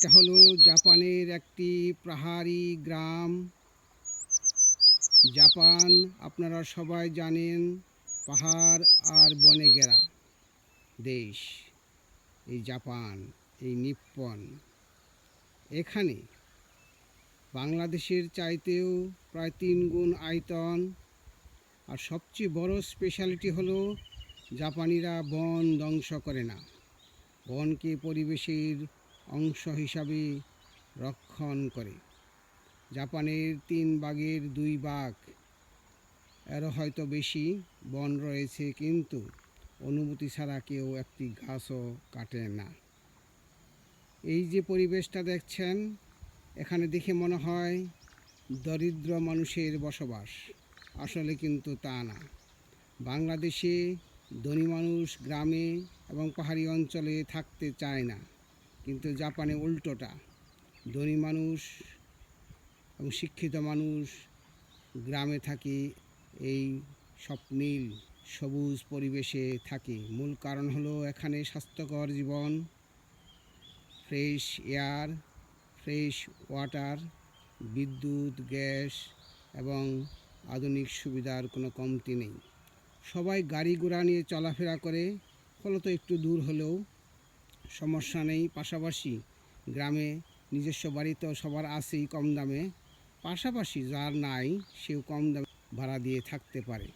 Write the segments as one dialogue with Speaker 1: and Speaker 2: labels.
Speaker 1: এটা হলো জাপানের একটি পাহাড়ি গ্রাম। জাপান আপনারা সবাই জানেন পাহাড় আর বনে গেরা দেশ। এই জাপান এই নিপ্পন। এখানে বাংলাদেশের চাইতেও প্রায় তিন গুণ আয়তন। আর সবচেয়ে বড় স্পেশালিটি হলো জাপানিরা বন ধ্বংস করে না। বনকে পরিবেশের অংশ হিসাবে রক্ষণ করে। জাপানের তিন ভাগের দুই ভাগ এরও হয়তো বেশি বন রয়েছে, কিন্তু অনুমতি ছাড়া কেউ একটি গাছও কাটে না। এই যে পরিবেশটা দেখছেন, এখানে দেখে মনে হয় দরিদ্র মানুষের বসবাস। আসলে কিন্তু তা না। বাংলাদেশে ধনী মানুষ গ্রামে এবং পাহাড়ি অঞ্চলে থাকতে চায় না। কিন্তু জাপানে উল্টোটা। ধনী মানুষ এবং শিক্ষিত মানুষ গ্রামে থাকে, এই স্বপ্নীল সবুজ পরিবেশে থাকে। মূল কারণ হলো এখানে স্বাস্থ্যকর জীবন, ফ্রেশ এয়ার, ফ্রেশ ওয়াটার, বিদ্যুৎ, গ্যাস এবং আধুনিক সুবিধার কোনো কমতি নেই। সবাই গাড়ি ঘোড়া নিয়ে চলাফেরা করে, ফলত একটু দূর হলেও সমস্যা নেই। পাশাপাশি গ্রামে নিজস্ব বাড়িতেও সবার আছেই কম দামে। পাশাপাশি যার নাই, সেও কম দামে ভাড়া দিয়ে থাকতে পারে।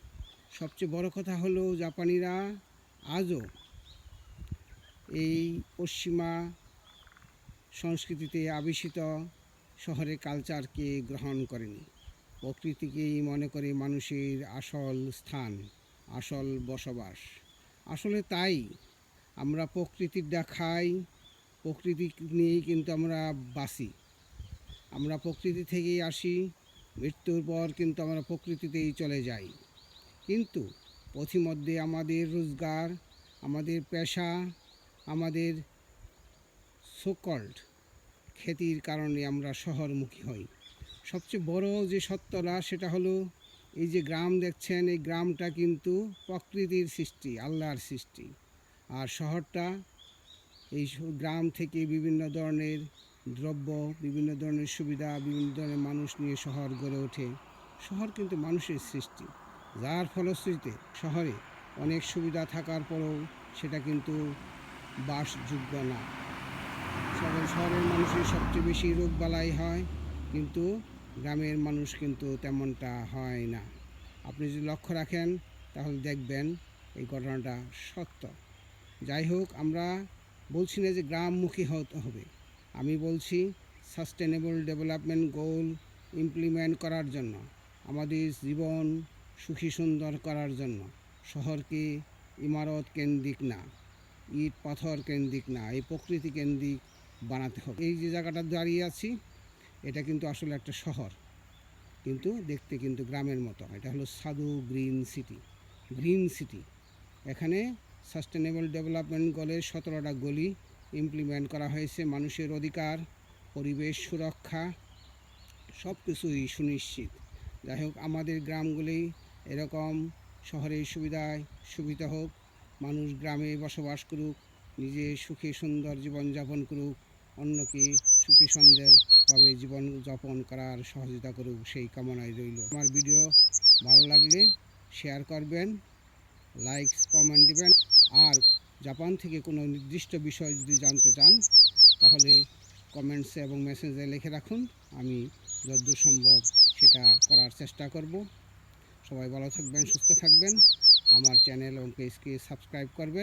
Speaker 1: সবচেয়ে বড় কথা হলো জাপানিরা আজও এই পশ্চিমা সংস্কৃতিতে আবেশিত শহরের কালচারকে গ্রহণ করেনি। প্রকৃতিকেই মনে করে মানুষের আসল স্থান, আসল বসবাস। আসলে তাই আমরা প্রকৃতির খাই, প্রকৃতি নিয়েই কিন্তু আমরা বাঁচি আমরা প্রকৃতি থেকেই আসি, মৃত্যুর পর কিন্তু আমরা প্রকৃতিতেই চলে যাই। কিন্তু পথিমধ্যে আমাদের রোজগার, আমাদের পেশা, আমাদের সোকল্ড খ্যাতির কারণে আমরা শহরমুখী হই। সবচেয়ে বড় যে সত্যটা সেটা হলো এই যে গ্রাম দেখছেন, এই গ্রামটা কিন্তু প্রকৃতির সৃষ্টি, আল্লাহর সৃষ্টি। আর শহরটা এই গ্রাম থেকে বিভিন্ন ধরনের দ্রব্য, বিভিন্ন ধরনের সুবিধা, বিভিন্ন ধরনের মানুষ নিয়ে শহর গড়ে ওঠে। শহর কিন্তু মানুষের সৃষ্টি। যার ফলশ্রুতিতে শহরে অনেক সুবিধা থাকার পরেও সেটা কিন্তু বাসযোগ্য না। শহর শহরের মানুষের সবচেয়ে বেশি রোগ বালাই হয়, কিন্তু গ্রামের মানুষ কিন্তু তেমনটা হয় না। আপনি যদি লক্ষ্য রাখেন, তাহলে দেখবেন এই ঘটনাটা সত্য। যাই হোক, আমরা বলছি না যে গ্রামমুখী হতে হবে। আমি বলছি সাস্টেনেবল ডেভেলপমেন্ট গোল ইমপ্লিমেন্ট করার জন্য, আমাদের জীবন সুখী সুন্দর করার জন্য। শহরকে ইমারত কেন্দ্রিক না, ইট পাথর কেন্দ্রিক না, এই প্রকৃতি কেন্দ্রিক বানাতে হবে। এই যে জায়গাটা দাঁড়িয়ে আছি, এটা কিন্তু আসলে একটা শহর, কিন্তু দেখতে কিন্তু গ্রামের মতো। এটা হলো Sadhu green city green city. এখানে সাস্টেনেবল ডেভেলপমেন্ট গোলের সতেরোটা গলি ইমপ্লিমেন্ট করা হয়েছে। মানুষের অধিকার, পরিবেশ, সুরক্ষা সব কিছুই সুনিশ্চিত। যাই হোক, আমাদের গ্রামগুলি এরকম, শহরের সুবিধায় সুবিধা হোক, মানুষ গ্রামে বসবাস করুক, নিজে সুখী সুন্দর জীবনযাপন করুক, অন্যকে সুখী সুন্দরভাবে জীবনযাপন করার সহযোগিতা করুক, সেই কামনায় রইল। আমার ভিডিও ভালো লাগলে শেয়ার করবেন লাইকস কমেন্ট দিবেন। জাপান থেকে কোনো নির্দিষ্ট বিষয় যদি জানতে চান, তাহলে কমেন্টসে এবং মেসেজে লিখে রাখুন। আমি যতদূর সম্ভব সেটা করার চেষ্টা করব। সবাই ভালো থাকবেন, সুস্থ থাকবেন। আমার চ্যানেল এবং পেজকে সাবস্ক্রাইব করবেন।